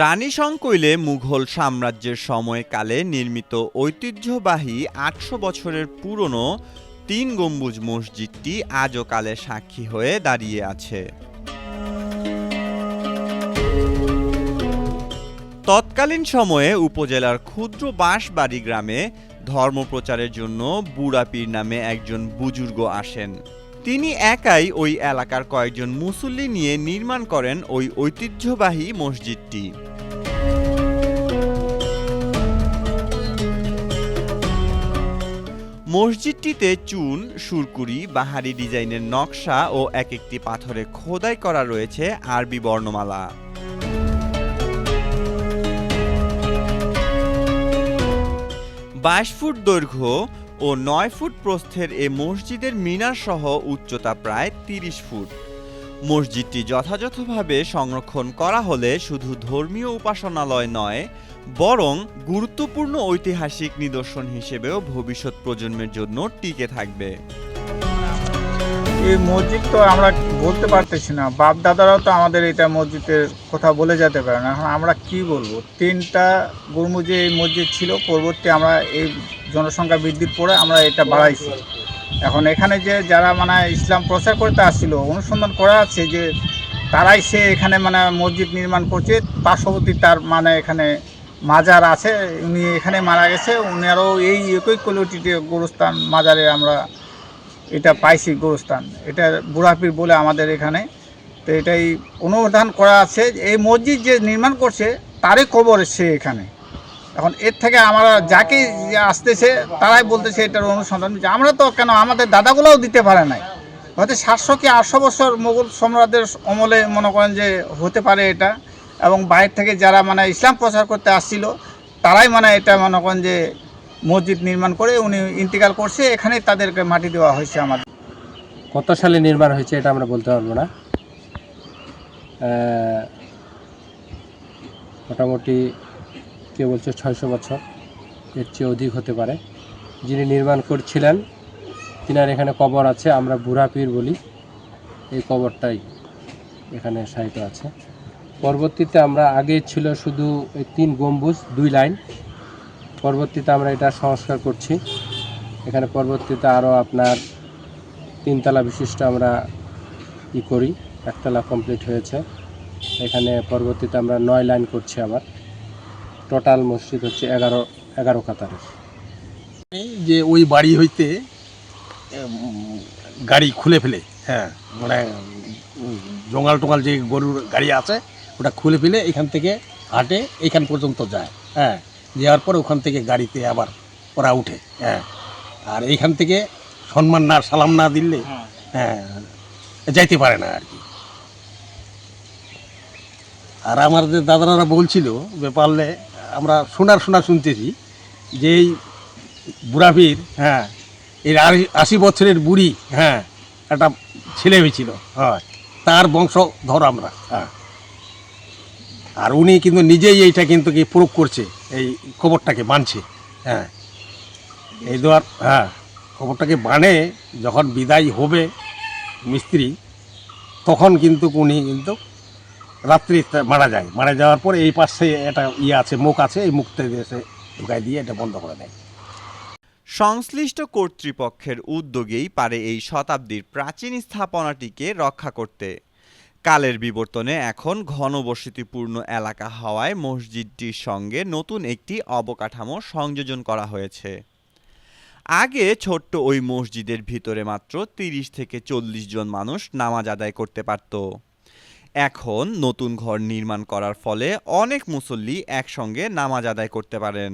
রানী সংকৈলে মুঘল সাম্রাজ্যের সময়কালে নির্মিত ঐতিহ্যবাহী আটশো বছরের পুরনো তিন গম্বুজ মসজিদটি আজও কালে সাক্ষী হয়ে দাঁড়িয়ে আছে। তৎকালীন সময়ে উপজেলার ক্ষুদ্র বাঁশবাড়ি গ্রামে ধর্মপ্রচারের জন্য বুড়াপীর নামে একজন বুজুর্গ আসেন। তিনি একাই ওই এলাকার কয়েকজন মুসল্লি নিয়ে নির্মাণ করেন ওই ঐতিহ্যবাহী মসজিদটি। মসজিদটিতে চুন, সুরকুরি, বাহারি ডিজাইনের নকশা ও এক একটি পাথরে খোদাই করা রয়েছে আরবি বর্ণমালা। বাইশ ফুট দৈর্ঘ্য ও নয় ফুট প্রস্থের এ মসজিদের মিনার সহ উচ্চতা প্রায় তিরিশ ফুট। মসজিদটি যথাযথভাবে সংরক্ষণ করা হলে শুধু ধর্মীয় উপাসনালয় নয়, বরং গুরুত্বপূর্ণ ঐতিহাসিক নিদর্শন হিসেবেও ভবিষ্যৎ প্রজন্মের জন্য টিকে থাকবে। এই মসজিদ তো আমরা বলতে পারতেছি না। বাপ দাদারাও তো আমাদের এটা মসজিদের কথা বলে যেতে পারে না। এখন আমরা কি বলব? তিনটা গুরমুজে এই মসজিদ ছিল, পরবর্তী আমরা এই জনসংখ্যা বৃদ্ধির পরে আমরা এটা বাড়াইছি। এখন এখানে যে যারা মানে ইসলাম প্রচার করতে আসছিল, অনুসন্ধান করা আছে যে তারাই সে এখানে মানে মসজিদ নির্মাণ করছে, পার্শ্ববর্তী তার মানে এখানে মাজার আছে, উনি এখানে মারা গেছে উনারও এই একই কোয়ালিটিতে গোরস্থান মাজারে আমরা এটা পাইছি গোরস্থান। এটা বুড়াপির বলে আমাদের এখানে। তো এটাই অনুসন্ধান করা আছে। এই মসজিদ যে নির্মাণ করছে, তারই কবর সে এখানে। এখন এর থেকে আমরা যাকে আসতেছে, তারাই বলতেছে এটার অনুসন্ধান। আমরা তো কেন আমাদের দাদাগুলোও দিতে পারে নাই। হয়তো সাতশো কি আটশো বছর মোগল সম্রাটের অমলে মনে করেন যে হতে পারে এটা। এবং বাইরে থেকে যারা মানে ইসলাম প্রচার করতে আসছিল, তারাই মানে এটা মনে করেন যে মসজিদ নির্মাণ করে উনি ইন্তিকাল করছে, এখানে তাদেরকে মাটি দেওয়া হয়েছে আমাদের। কত সালে নির্মাণ হয়েছে এটা আমরা বলতে পারব না। মোটামুটি কেউ বলছে ছয়শো বছর, এর চেয়ে অধিক হতে পারে। যিনি নির্মাণ করছিলেন, তিনার এখানে কবর আছে, আমরা বুড়া পীর বলি। এই কবরটাই এখানে সাহিত্য আছে। পরবর্তীতে আমরা, আগে ছিল শুধু এই তিন গম্বুজ, দুই লাইন। পরবর্তীতে আমরা এটা সংস্কার করছি। এখানে পরবর্তীতে আরও আপনার তিনতলা বিশিষ্ট আমরা ই করি, একতলা কমপ্লিট হয়েছে। এখানে পরবর্তীতে আমরা নয় লাইন করছি আবার। টোটাল মসজিদ হচ্ছে এগারো এগারো কাতারের। যে ওই বাড়ি হইতে গাড়ি খুলে ফেলে হ্যাঁ মানে জঙ্গাল টঙ্গাল যে গরুর গাড়ি আছে, ওটা খুলে ফেলে এখান থেকে হাটে, এখান পর্যন্ত যায় হ্যাঁ। যাওয়ার পর ওখান থেকে গাড়িতে আবার ওরা উঠে হ্যাঁ। আর এইখান থেকে সম্মান না সালাম না দিলে হ্যাঁ। যাইতে পারে না আর কি। আর আমাদের দাদারা বলছিল যে পারলে আমরা শোনার শোনা শুনতেছি যে এই বুড়াভির হ্যাঁ এর আশি- আশি বছরের বুড়ি হ্যাঁ একটা ছেলে হয়েছিল হয় তার বংশ বংশধর আমরা হ্যাঁ। আর উনি কিন্তু নিজেই এইটা কিন্তু কি প্রয়োগ করছে। এই খবরটাকে মানছে হ্যাঁ। এই দেওয়ার হ্যাঁ খবরটাকে বানে, যখন বিদায় হবে মিস্ত্রি, তখন কিন্তু উনি কিন্তু রাত্রি মারা যায়। মারা যাওয়ার পর এই পাশে একটা ইয়ে আছে, মুখ আছে, এই মুখতে এসে ঢুকাই দিয়ে এটা বন্ধ করে দেয়। সংশ্লিষ্ট কর্তৃপক্ষের উদ্যোগেই পারে এই শতাব্দীর প্রাচীন স্থাপনাটিকে রক্ষা করতে। কালের বিবর্তনে এখন ঘনবসতিপূর্ণ এলাকা হওয়ায় মসজিদটির সঙ্গে নতুন একটি অবকাঠামো সংযোজন করা হয়েছে। আগে ছোট্ট ওই মসজিদের ভিতরে মাত্র তিরিশ থেকে চল্লিশ জন মানুষ নামাজ আদায় করতে পারত। এখন নতুন ঘর নির্মাণ করার ফলে অনেক মুসল্লি একসঙ্গে নামাজ আদায় করতে পারেন।